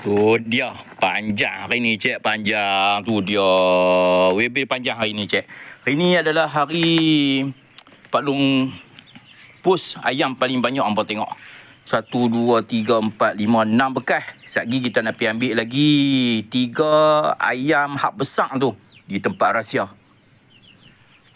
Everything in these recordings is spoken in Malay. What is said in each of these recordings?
Tu dia panjang hari ni cik panjang tu dia WB panjang hari ni cik. Hari ni adalah hari Pak Long push ayam paling banyak hangpa tengok. Satu, dua, tiga, empat, lima, enam bekas. Sekejap lagi kita nak pergi ambil lagi tiga ayam hak besar tu di tempat rahsia.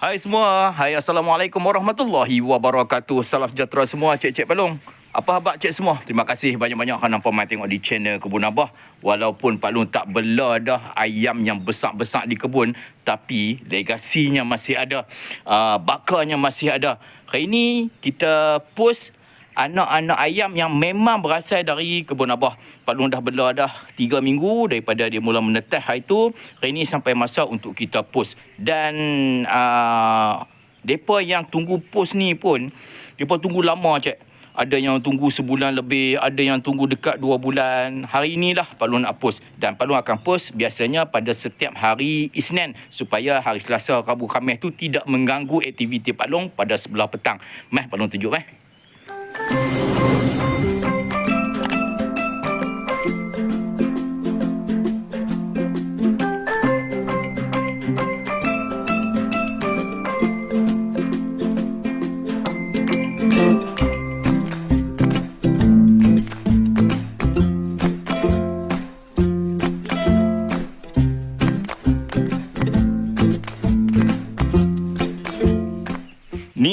Hai semua. Hai Assalamualaikum warahmatullahi wabarakatuh. Salam sejahtera semua cik-cik Palung. Apa khabar cik semua? Terima kasih banyak-banyak kerana pemain tengok di channel Kebun Abah. Walaupun Pak Long tak bela dah ayam yang besar-besar di kebun. Tapi legasinya masih ada. Uh, bakarnya masih ada. Hari ini kita post anak-anak ayam yang memang berasal dari kebun abah. Pak Long dah bela dah 3 minggu daripada dia mula menetas hari tu. Hari ini sampai masa untuk kita post. Dan uh, mereka yang tunggu post ni pun, mereka tunggu lama cik. Ada yang tunggu sebulan lebih, ada yang tunggu dekat dua bulan. Hari inilah Pak Long nak post. Dan Pak Long akan post biasanya pada setiap hari Isnin. Supaya hari Selasa, Rabu, Khamis tu tidak mengganggu aktiviti Pak Long pada sebelah petang. Meh, Pak Long tunjuk meh.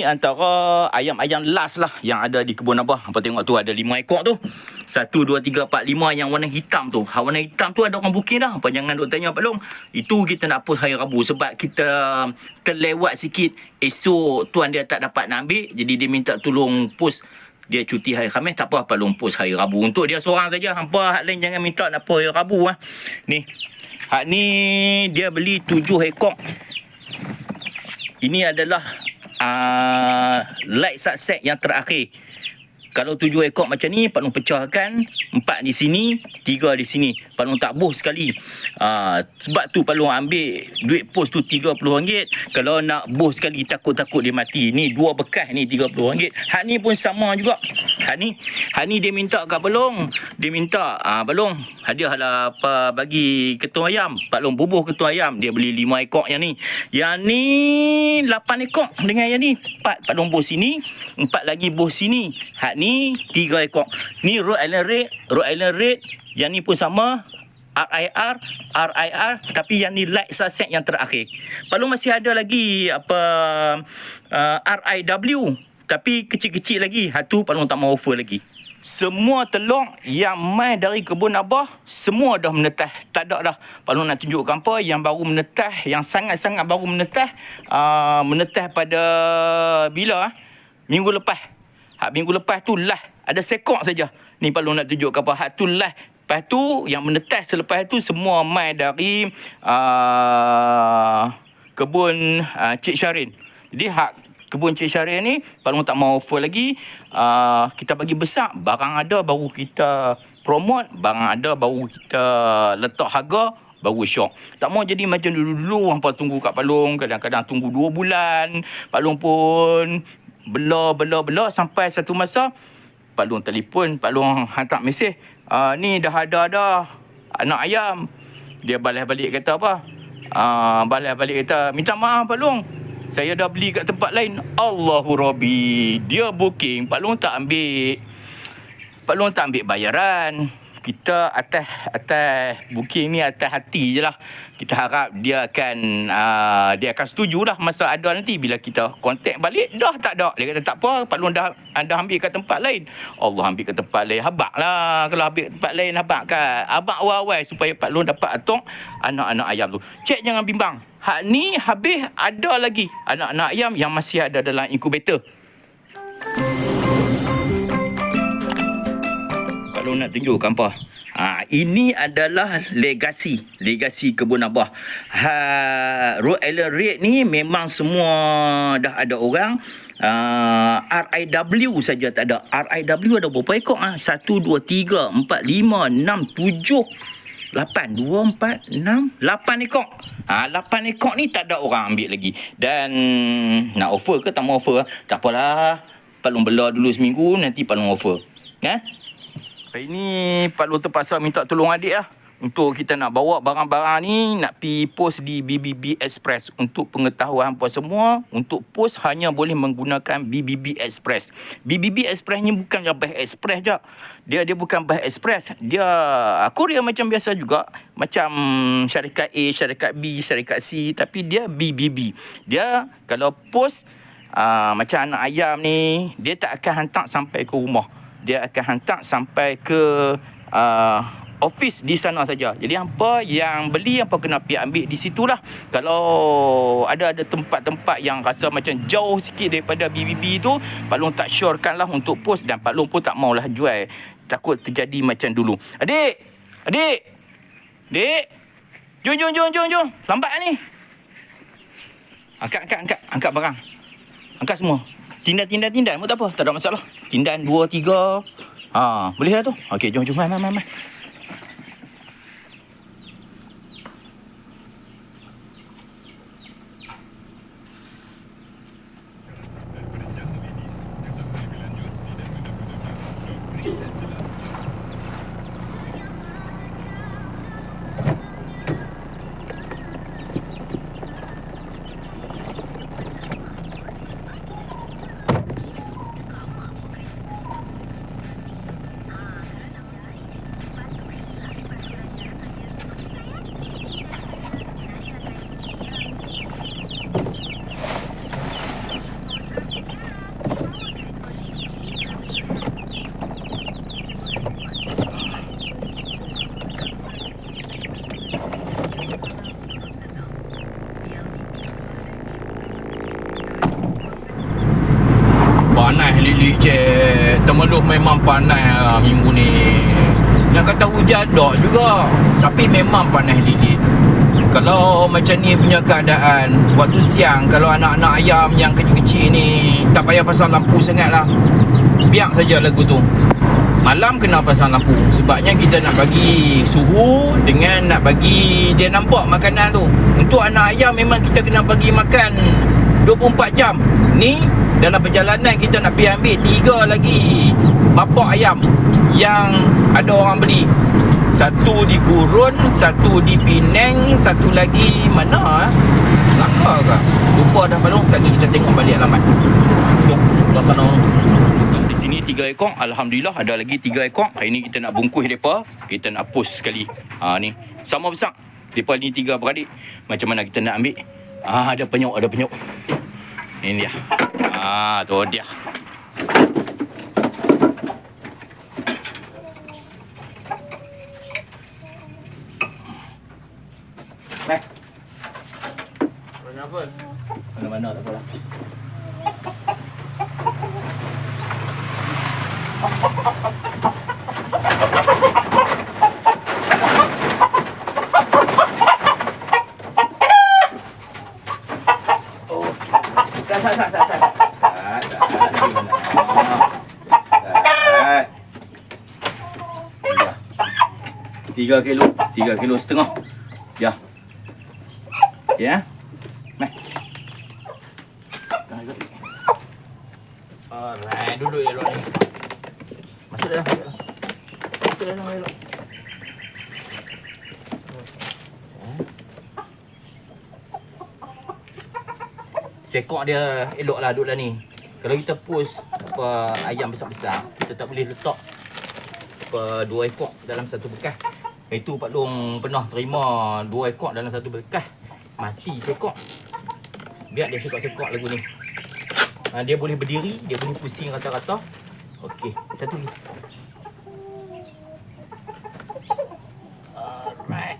Antara ayam-ayam last lah yang ada di kebun abah. Apa tengok tu ada lima ekor tu. Satu, dua, tiga, empat, lima yang warna hitam tu. Ha, warna hitam tu ada orang booking dah. Apa jangan duk tanya Pak Long. Itu kita nak post hari Rabu sebab kita terlewat sikit. Esok tuan dia tak dapat nak ambil. Jadi dia minta tolong post dia cuti hari Khamis tak apa Pak Long post hari Rabu untuk dia seorang saja hampa hak lain jangan minta nak post hari Rabu ah ni hak ni dia beli tujuh ekor ini adalah uh, light sunset yang terakhir. Kalau tujuh ekor macam ni, Pak Long pecahkan. Empat di sini, tiga di sini. Pak Long tak boh sekali. Uh, sebab tu Pak Long ambil duit pos tu RM30. Kalau nak boh sekali, takut-takut dia mati. Ni dua bekas ni RM30. Hak ni pun sama juga. Hak ni, hak ni dia minta kat Pak Long. Dia minta, uh, Pak Long, hadiah lah apa bagi ketua ayam. Pak Long bubuh ketua ayam. Dia beli lima ekor yang ni. Yang ni lapan ekor dengan yang ni. Empat Pak Long boh sini. Empat lagi boh sini. Hak ni tiga ekor. Ni Rhode Island Red. Rhode Island Red. Yang ni pun sama. RIR, RIR tapi yang ni light sunset yang terakhir. Long masih ada lagi apa uh, RIW tapi kecil-kecil lagi. Hatu Long tak mau offer lagi. Semua telur yang mai dari kebun abah semua dah menetas. Tak ada dah. Long nak tunjukkan apa yang baru menetas, yang sangat-sangat baru menetas, uh, menetas pada bila ah? Minggu lepas. Hak minggu lepas tu lah ada sekok saja. Ni Long nak tunjukkan apa hak tu lah. Lepas tu yang menetas selepas tu semua mai dari uh, kebun uh, Cik Syarin. Jadi hak kebun Cik Syarin ni Long tak mau offer lagi. Uh, kita bagi besar, barang ada baru kita promote, barang ada baru kita letak harga baru syok. Tak mau jadi macam dulu-dulu hampa tunggu kat Pak Long, kadang-kadang tunggu 2 bulan. Pak Long pun bela bela bela sampai satu masa Pak Long telefon, Pak Long hantar mesej. Uh, ni dah ada dah anak ayam. Dia balas balik kata apa? Uh, balas balik kata, minta maaf Pak Long. Saya dah beli kat tempat lain. Allahu Rabbi. Dia booking. Pak Long tak ambil. Pak Long tak ambil bayaran. Kita atas atas booking ni atas hati je lah. Kita harap dia akan uh, dia akan setuju lah masa ada nanti bila kita kontak balik dah tak ada. Dia kata tak apa, Pak Long dah anda ambil kat tempat lain. Allah ambil kat tempat lain. Habak lah kalau ambil tempat lain habak kan. Abak awal-awal supaya Pak Long dapat atok anak-anak ayam tu. Cek jangan bimbang. Hak ni habis ada lagi anak-anak ayam yang masih ada dalam inkubator. Kalau nak tunjukkan apa? Ha, ini adalah legasi, legasi kebun abah. Ha, Rhode Island Red ni memang semua dah ada orang. Uh, RIW saja tak ada. RIW ada berapa ekor ah? Ha? 1 2 3 4 5 6 7 8 2 4 6 8 ekor. Ha 8 ekor ni tak ada orang ambil lagi. Dan nak offer ke tak mau offer? Tak apalah. Pak Long bela dulu seminggu nanti Pak Long offer. Kan? Hari ni Pak Lu terpaksa minta tolong adik lah. Untuk kita nak bawa barang-barang ni nak pi post di BBB Express. Untuk pengetahuan apa semua, untuk post hanya boleh menggunakan BBB Express. BBB Express ni bukan bas express je. Dia dia bukan bas express. Dia Korea macam biasa juga. Macam syarikat A, syarikat B, syarikat C. Tapi dia BBB. Dia kalau post uh, macam anak ayam ni, dia tak akan hantar sampai ke rumah. Dia akan hantar sampai ke uh, office di sana saja. Jadi hampa yang beli hampa kena pergi ambil di situlah. Kalau ada ada tempat-tempat yang rasa macam jauh sikit daripada BBB tu, Pak Long tak syorekan lah untuk post dan Pak Long pun tak maulah jual. Takut terjadi macam dulu. Adik! Adik! Adik! Jom, jom, jom, jom, jom. Lambat ni. Angkat, angkat, angkat. Angkat barang. Angkat semua. Tindan, tindan, tindan pun tak apa. Tak ada masalah. Tindan dua, tiga. Ha, boleh lah tu. Okey, jom, jom. Mai, mai, mai. Panas lilik je Temeluh memang panas lah minggu ni. Nak kata hujan tak juga. Tapi memang panas lilik Kalau macam ni punya keadaan Waktu siang Kalau anak-anak ayam yang kecil-kecil ni Tak payah pasang lampu sangat lah Biar saja lagu tu. Malam kena pasang lampu. Sebabnya kita nak bagi suhu Dengan nak bagi dia nampak makanan tu. Untuk anak ayam memang kita kena bagi makan 24 jam. Ni dalam perjalanan kita nak pergi ambil Tiga lagi bapak ayam Yang ada orang beli Satu di Gurun Satu di Penang Satu lagi mana eh? Ke? Lupa dah balong Sekejap kita tengok balik alamat Jom, belah sana Di sini tiga ekor. Alhamdulillah ada lagi tiga ekor. Hari ni kita nak bungkus mereka. Kita nak post sekali. Ha ni. Sama besar. Mereka ni tiga beradik. Macam mana kita nak ambil. Ah ada penyok, ada penyok. Ini dia. Ah tu dia. Baik. Kenapa? Mana-mana tak apalah. Oh. Sat, sat, sat, sat, sat. Sat, 3 kilo 3 kilo setengah. Ya. Ya. Yeah. meh alright duduk ya lo masuk dah masuk dah. Lo Sekok dia elok lah duduk lah ni. Kalau kita push apa, ayam besar-besar Kita tak boleh letak apa, dua ekor dalam satu bekas. Itu Pak Long pernah terima dua ekor dalam satu bekas. Mati sekok. Biar dia sekok-sekok lagu ni. Ha, dia boleh berdiri, dia boleh pusing rata-rata. Okey, satu lagi. Alright.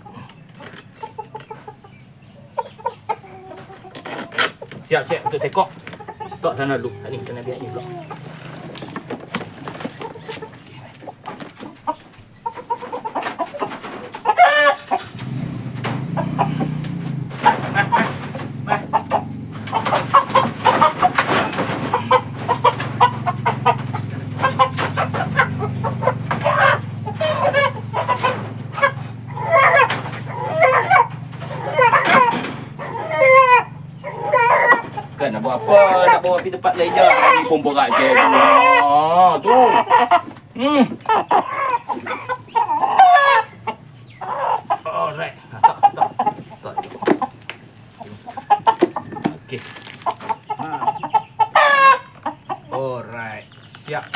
Siap cek untuk sekok. Tak sana dulu. Ni kena biar ni pula. apa? Nak bawa pergi tempat lain je ni pun berat je ah tu. Hmm. Oh, ah. Alright, siap.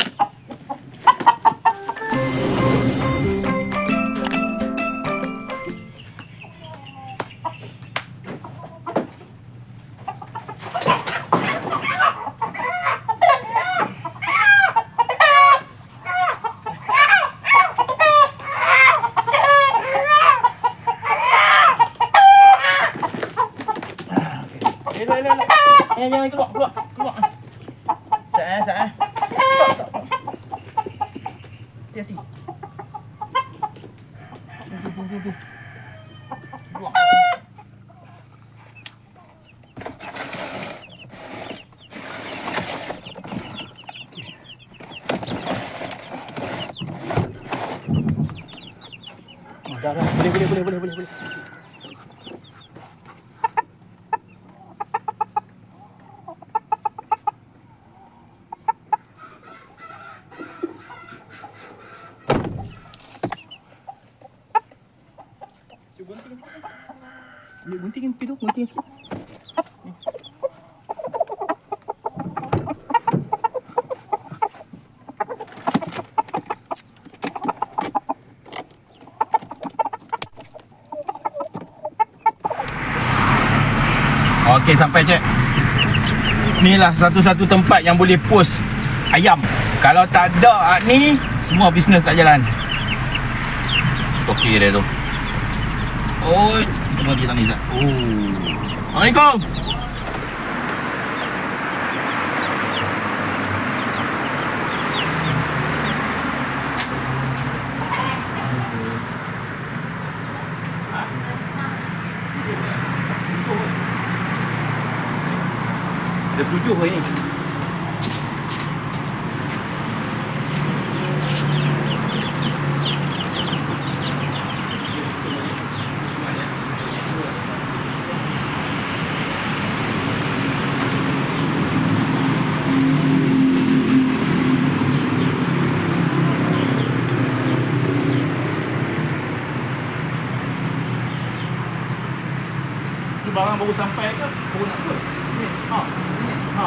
lên lên lên. Lên lên cái đoạn cái đoạn cái đoạn sẽ sẽ. Okey sampai cek. Inilah satu-satu tempat yang boleh post ayam. Kalau tak ada ah, ni semua bisnes tak jalan. Okey dia tu. Oi, tengok dia tadi. Oh. Assalamualaikum. Tujuh hari ni. Barang baru sampai ke? Baru nak post? Ni. Ha. Ni. Ha.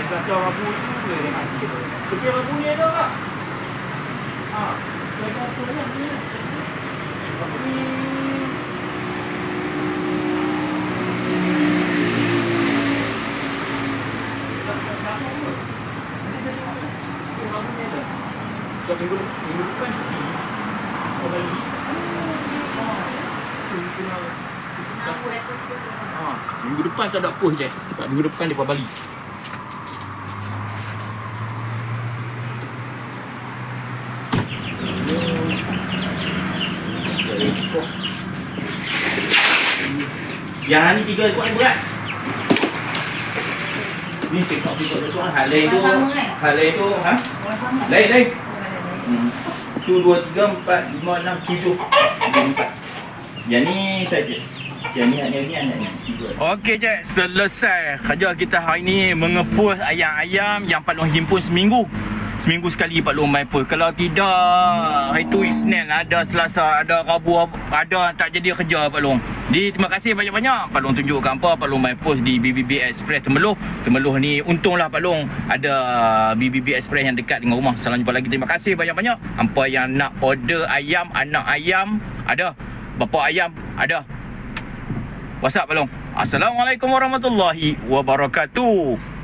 lagi ni? Rabu apa pun. Nanti saya tengok kan. Oh, Rabu ni ada. Tak, minggu de- minggu depan cuti. Oh, balik. Ah, tu kena- Ha, minggu depan tak ada post je. Sebab minggu depan dia Bali. Yang ni tiga ekor ni berat. Ni tiktok tiktok tu hal lain tu. Eh? Hal lain tu ha? Lain lain. Hmm. Tu dua tiga empat lima enam tujuh. Empat. Yang ni saja. Okey cik, selesai kerja kita hari ni mengepus ayam-ayam yang Pak Long himpun seminggu. Seminggu sekali Pak Long main pus. Kalau tidak, hari tu Isnin ada Selasa, ada Rabu, ada tak jadi kerja Pak Long. Jadi terima kasih banyak-banyak. Pak Long tunjukkan apa Pak Long main pus di BBB Express Temeloh. Temeloh ni untunglah Pak Long ada BBB Express yang dekat dengan rumah. Salam jumpa lagi. Terima kasih banyak-banyak. Hampa yang nak order ayam, anak ayam, ada. Bapa ayam, ada. WhatsApp Pak Long. Assalamualaikum warahmatullahi wabarakatuh.